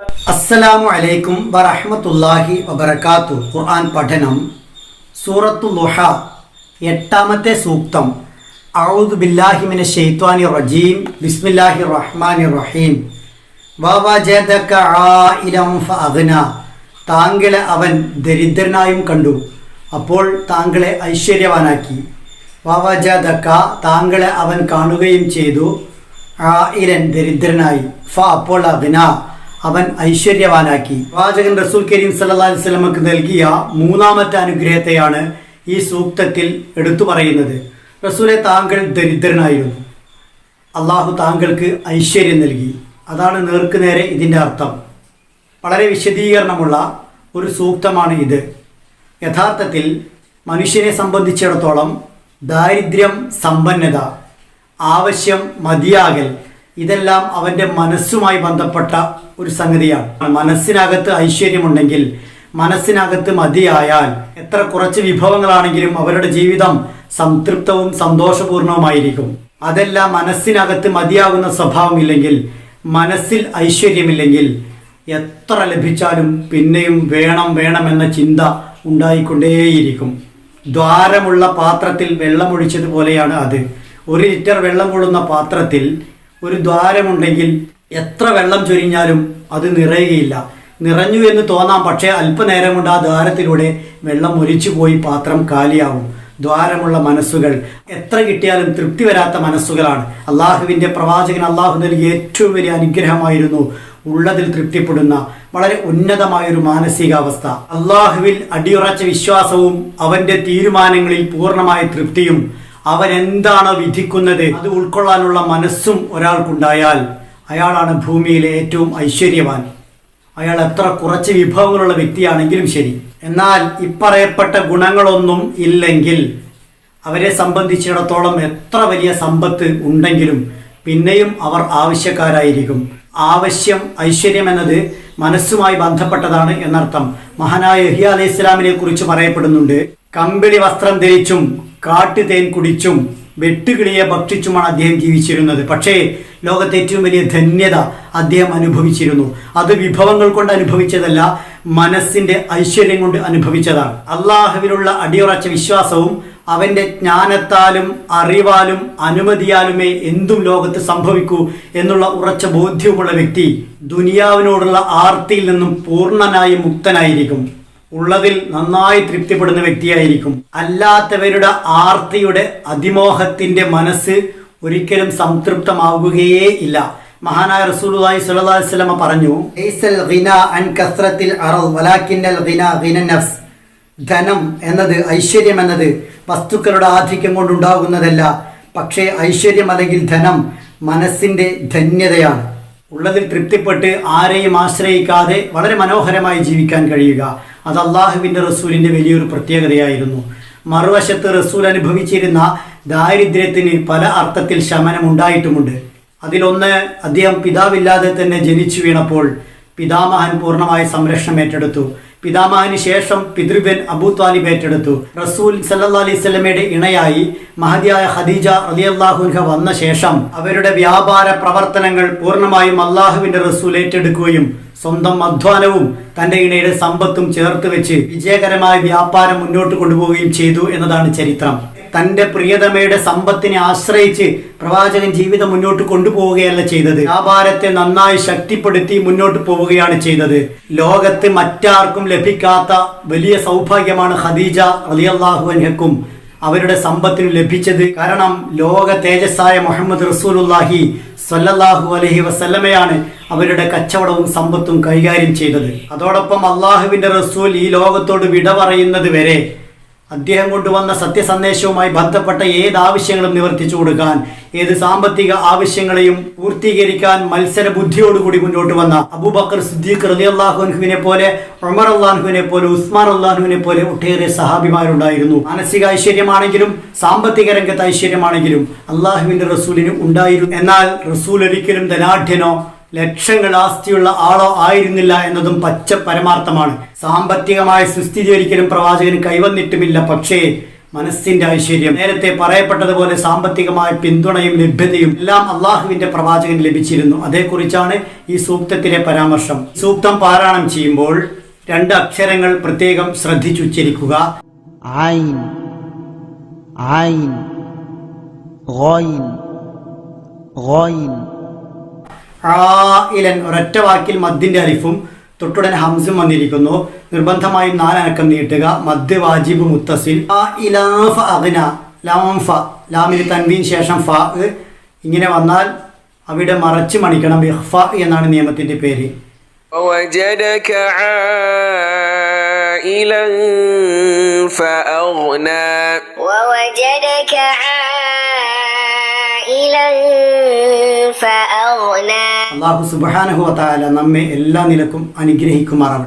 അസ്സലാമു അലൈക്കും വറഹ്മത്തുള്ളാഹി വബറകാത്തു. ഖുർആൻ പഠനം സൂറത്തു ലുഹ എട്ടാമത്തെ സൂക്തം. ഔദു ബില്ലാഹി മിന ഷെയ്ത്വാനി റജീം. ബിസ്മില്ലാഹി റഹ്മാനി റഹീം. വവജദക ആയിലം ഫഅഗ്ന. താങ്കളെ അവൻ ദരിദ്രനായും കണ്ടു. അപ്പോൾ താങ്കളെ ഐശ്വര്യവാനാക്കി. വവജദക താങ്കളെ അവൻ കാണുകയും ചെയ്തു. ആയിരൻ ദരിദ്രനായി. ഫ അപ്പോൾ അഗ്ന. അവൻ ഐശ്വര്യവാനാക്കി. വാചകൻ റസൂൽ കരീം സല്ലാ അലൈഹി നൽകിയ മൂന്നാമത്തെ അനുഗ്രഹത്തെയാണ് ഈ സൂക്തത്തിൽ എടുത്തു പറയുന്നത്. റസൂലെ താങ്കൾ ദരിദ്രനായിരുന്നു. അള്ളാഹു താങ്കൾക്ക് ഐശ്വര്യം നൽകി. അതാണ് നേർക്ക് നേരെ ഇതിന്റെ അർത്ഥം. വളരെ വിശദീകരണമുള്ള ഒരു സൂക്തമാണ് ഇത്. യഥാർത്ഥത്തിൽ മനുഷ്യനെ സംബന്ധിച്ചിടത്തോളം ദാരിദ്ര്യം സമ്പന്നത ആവശ്യം മതിയാകൽ ഇതെല്ലാം അവന്റെ മനസ്സുമായി ബന്ധപ്പെട്ട ഒരു സംഗതിയാണ്. മനസ്സിനകത്ത് ഐശ്വര്യമുണ്ടെങ്കിൽ മനസ്സിനകത്ത് മതിയായാൽ എത്ര കുറച്ച് വിഭവങ്ങളാണെങ്കിലും അവരുടെ ജീവിതം സംതൃപ്തവും സന്തോഷപൂർണവുമായിരിക്കും. അതെല്ലാം മനസ്സിനകത്ത് മതിയാകുന്ന സ്വഭാവമില്ലെങ്കിൽ മനസ്സിൽ ഐശ്വര്യമില്ലെങ്കിൽ എത്ര ലഭിച്ചാലും പിന്നെയും വേണം വേണം എന്ന ചിന്ത ഉണ്ടായിക്കൊണ്ടേയിരിക്കും. ദ്വാരമുള്ള പാത്രത്തിൽ വെള്ളമൊഴിച്ചതുപോലെയാണ് അത്. ഒരു ലിറ്റർ വെള്ളം കൊള്ളുന്ന പാത്രത്തിൽ ഒരു ദ്വാരമുണ്ടെങ്കിൽ എത്ര വെള്ളം ചൊരിഞ്ഞാലും അത് നിറയുകയില്ല. നിറഞ്ഞു എന്ന് തോന്നാം പക്ഷേ അല്പനേരം കൊണ്ട് ആ ദ്വാരത്തിലൂടെ വെള്ളം ഒലിച്ചു പോയി പാത്രം കാലിയാവും. ദ്വാരമുള്ള മനസ്സുകൾ എത്ര കിട്ടിയാലും തൃപ്തി വരാത്ത മനസ്സുകളാണ്. അള്ളാഹുവിന്റെ പ്രവാചകൻ അള്ളാഹു നൽകിയ ഏറ്റവും വലിയ അനുഗ്രഹമായിരുന്നു ഉള്ളതിൽ തൃപ്തിപ്പെടുന്ന വളരെ ഉന്നതമായൊരു മാനസികാവസ്ഥ. അള്ളാഹുവിൽ അടിയുറച്ച വിശ്വാസവും അവന്റെ തീരുമാനങ്ങളിൽ പൂർണമായ തൃപ്തിയും അവൻ എന്താണോ വിധിക്കുന്നത്? അത് ഉൾക്കൊള്ളാനുള്ള മനസ്സും ഒരാൾക്കുണ്ടായാൽ അയാളാണ് ഭൂമിയിലെ ഏറ്റവും ഐശ്വര്യവാൻ. അയാൾ എത്ര കുറച്ച് വിഭവങ്ങളുള്ള വ്യക്തിയാണെങ്കിലും ശരി. എന്നാൽ ഇപ്പറയപ്പെട്ട ഗുണങ്ങളൊന്നും ഇല്ലെങ്കിൽ അവരെ സംബന്ധിച്ചിടത്തോളം എത്ര വലിയ സമ്പത്ത് ഉണ്ടെങ്കിലും പിന്നെയും അവർ ആവശ്യക്കാരായിരിക്കും. ആവശ്യം ഐശ്വര്യം എന്നത് മനസ്സുമായി ബന്ധപ്പെട്ടതാണ് എന്നർത്ഥം. മഹാനായ അലൈഹി ഇസ്ലാമിനെ കുറിച്ച് പറയപ്പെടുന്നുണ്ട്. കമ്പിളി വസ്ത്രം ധരിച്ചും കാട്ടുതേൻ കുടിച്ചും വെട്ടുകിളിയെ ഭക്ഷിച്ചുമാണ് അദ്ദേഹം ജീവിച്ചിരുന്നത്. പക്ഷേ ലോകത്തെ ഏറ്റവും വലിയ ധന്യത അദ്ദേഹം അനുഭവിച്ചിരുന്നു. അത് വിഭവങ്ങൾ കൊണ്ട് അനുഭവിച്ചതല്ല മനസ്സിന്റെ ഐശ്വര്യം കൊണ്ട് അനുഭവിച്ചതാണ്. അള്ളാഹുവിലുള്ള അടിയുറച്ച വിശ്വാസവും അവന്റെ ജ്ഞാനത്താലും അറിവാലും അനുമതിയാലുമേ എന്തും ലോകത്ത് സംഭവിക്കൂ എന്നുള്ള ഉറച്ച ബോധ്യവുമുള്ള വ്യക്തി ദുനിയാവിനോടുള്ള ആർത്തിയിൽ നിന്നും പൂർണനായി മുക്തനായിരിക്കും. ഉള്ളതിൽ നന്നായി തൃപ്തിപ്പെടുന്ന വ്യക്തിയായിരിക്കും. അല്ലാത്തവരുടെ ആർത്തിയുടെ അതിമോഹത്തിന്റെ മനസ്സ് ഒരിക്കലും സംതൃപ്തമാവുകയേ ഇല്ല. മഹാനായ റസൂലുള്ളാഹി സ്വല്ലല്ലാഹു അലൈഹി വസല്ലം പറഞ്ഞു അൻ ധനം എന്നത് ഐശ്വര്യം എന്നത് വസ്തുക്കളുടെ ആധിക്യം കൊണ്ടുണ്ടാകുന്നതല്ല. പക്ഷേ ഐശ്വര്യം അല്ലെങ്കിൽ ധനം മനസ്സിന്റെ ധന്യതയാണ്. ഉള്ളതിൽ തൃപ്തിപ്പെട്ട് ആരെയും ആശ്രയിക്കാതെ വളരെ മനോഹരമായി ജീവിക്കാൻ കഴിയുക. അത് അള്ളാഹുവിന്റെ റസൂലിന്റെ വലിയൊരു പ്രത്യേകതയായിരുന്നു. മറുവശത്ത് റസൂൽ അനുഭവിച്ചിരുന്ന ദാരിദ്ര്യത്തിന് പല അർത്ഥത്തിൽ ശമനം ഉണ്ടായിട്ടുമുണ്ട്. അതിലൊന്ന് അദ്ദേഹം പിതാവില്ലാതെ തന്നെ ജനിച്ചു വീണപ്പോൾ പിതാമഹൻ പൂർണമായ സംരക്ഷണം ഏറ്റെടുത്തു. പിതാമഹന് ശേഷം പിതൃബൻ അബൂ ഏറ്റെടുത്തു. റസൂൽ സല്ലാ അലൈഹി സ്വലമയുടെ ഇണയായി മഹതിയായ ഖദീജ റലിയല്ലാഹുൻഹ വന്ന ശേഷം അവരുടെ വ്യാപാര പ്രവർത്തനങ്ങൾ പൂർണമായും അള്ളാഹുവിന്റെ റസൂൽ ഏറ്റെടുക്കുകയും സ്വന്തം അധ്വാനവും തന്റെ ഇണയുടെ സമ്പത്തും ചേർത്ത് വെച്ച് വിജയകരമായ വ്യാപാരം മുന്നോട്ട് കൊണ്ടുപോവുകയും ചെയ്തു എന്നതാണ് ചരിത്രം. തന്റെ പ്രിയതമയുടെ സമ്പത്തിനെ ആശ്രയിച്ച് പ്രവാചകൻ ജീവിതം മുന്നോട്ട് കൊണ്ടുപോവുകയല്ല ചെയ്തത്. വ്യാപാരത്തെ നന്നായി ശക്തിപ്പെടുത്തി മുന്നോട്ട് പോവുകയാണ് ചെയ്തത്. ലോകത്ത് മറ്റാർക്കും ലഭിക്കാത്ത വലിയ സൗഭാഗ്യമാണ് ഖദീജ റളിയല്ലാഹു അൻഹക്കും അവരുടെ സമ്പത്തിന് ലഭിച്ചത്. കാരണം ലോക തേജസ്സായ മുഹമ്മദ് റസൂലുല്ലാഹി സല്ലല്ലാഹു അലഹി വസല്ലമയാണ് അവരുടെ കച്ചവടവും സമ്പത്തും കൈകാര്യം ചെയ്തത്. അതോടൊപ്പം അള്ളാഹുവിന്റെ റസൂൽ ഈ ലോകത്തോട് വിട പറയുന്നത് വരെ അദ്ദേഹം കൊണ്ടുവന്ന സത്യസന്ദേശവുമായി ബന്ധപ്പെട്ട ഏത് ആവശ്യങ്ങളും നിവർത്തിച്ചു കൊടുക്കാൻ ഏത് സാമ്പത്തിക ആവശ്യങ്ങളെയും പൂർത്തീകരിക്കാൻ മത്സര ബുദ്ധിയോടുകൂടി മുന്നോട്ട് വന്ന അബൂബക്കർ സിദ്ദീഖ് റലി അള്ളാഹുഹുവിനെ പോലെ ഉമർ അള്ളാഹുവിനെ പോലെ ഉസ്മാൻ അള്ളാഹുവിനെ പോലെ ഒട്ടേറെ സഹാബിമാരുണ്ടായിരുന്നു. മാനസിക ഐശ്വര്യമാണെങ്കിലും സാമ്പത്തിക രംഗത്ത് ഐശ്വര്യമാണെങ്കിലും അള്ളാഹുവിന്റെ റസൂലിന് ഉണ്ടായിരുന്നു. എന്നാൽ റസൂൽ ഒരിക്കലും ധനാഢ്യനോ ലക്ഷങ്ങൾ ആസ്തിയുള്ള ആളോ ആയിരുന്നില്ല എന്നതും പച്ച പരമാർത്ഥമാണ്. സാമ്പത്തികമായ സുസ്ഥിതി ഒരിക്കലും പ്രവാചകന് കൈവന്നിട്ടുമില്ല. പക്ഷേ മനസ്സിന്റെ ഐശ്വര്യം. നേരത്തെ പറയപ്പെട്ടതുപോലെ സാമ്പത്തികമായ പിന്തുണയും ലഭ്യതയും എല്ലാം അള്ളാഹുവിന്റെ പ്രവാചകന് ലഭിച്ചിരുന്നു. അതേക്കുറിച്ചാണ് ഈ സൂക്തത്തിലെ പരാമർശം. സൂക്തം പാരായണം ചെയ്യുമ്പോൾ രണ്ട് അക്ഷരങ്ങൾ പ്രത്യേകം ശ്രദ്ധിച്ചുച്ചരിക്കുക. Going going. ആയിലൻ ഒരൊറ്റ വാക്കിൽ മദ്ദിന്റെ അലിഫും തൊട്ടുടനെ ഹംസും വന്നിരിക്കുന്നു നിർബന്ധമായും നാലനക്കം നീട്ടുക മദ് വാജിബ് മുത്തസിൽ ആ ഇലാഫ അഗ്ന ലാം ഫ ലാമിന് തൻവീൻ ശേഷം ഫ ഇങ്ങനെ വന്നാൽ അവിടെ മറച്ചു മണിക്കണം ഇഹ്ഫ എന്നാണ് നിയമത്തിന്റെ പേര് ووجدك عائلا فأغنى ووجدك عائلا فأغنى അള്ളാഹു സുബാനഹു താല നമ്മെ എല്ലാ നിലക്കും അനുഗ്രഹിക്കുമാറാവട്ടെ.